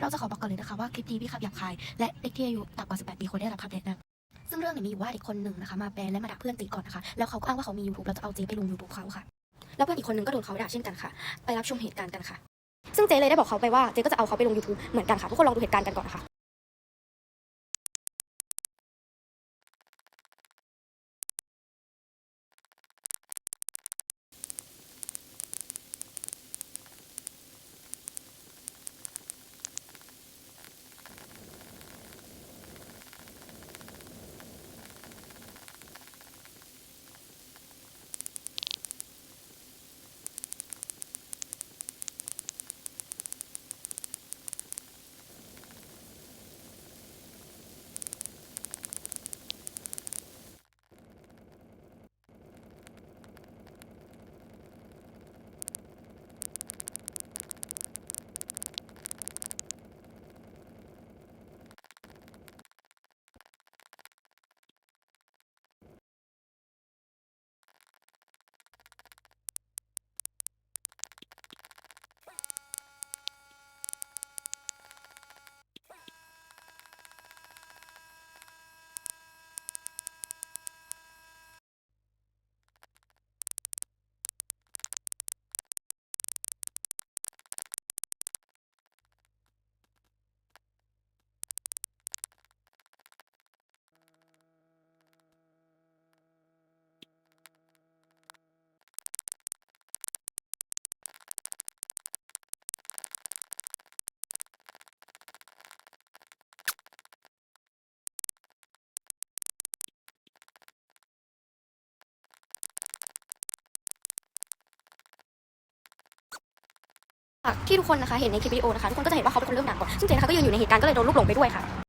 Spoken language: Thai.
เราจะขอบอกก่อนเลยนะคะว่าคลิปนี้พี่ขับหยาบคายและเด็กที่อายุต่ำกว่า 18 ปีควรได้รับคำแนะนำซึ่งเรื่องนี้มีอยู่ว่าเด็กคนหนึ่งนะคะมาแปลและมาด่าเพื่อนตีก่อนนะคะแล้วเขาก็อ้างว่าเขามี YouTube แล้วจะเอาเจ๊ไปลงยูทูบเขาค่ะ แล้วเพื่อนอีกคนหนึงก็โดนเขาด่าเช่นกันค่ะ ไปรับชมเหตุการณ์กันค่ะ ซึ่งเจ๊เลยได้บอกเขาไปว่าเจ๊ก็จะเอาเขาไปลงยูทูบเหมือนกันค่ะทุกคนลองดูเหตุการณ์กันก่อนนะคะ ที่ทุกคนนะคะเห็นในคลิปวิดีโอนะคะทุกคนก็จะเห็นว่าเขาเป็นคนเริ่มด่าก่อนซึ่งเจนนะคะก็ยืนอยู่ในเหตุการณ์ก็เลยโดนลูกหลงไปด้วยค่ะ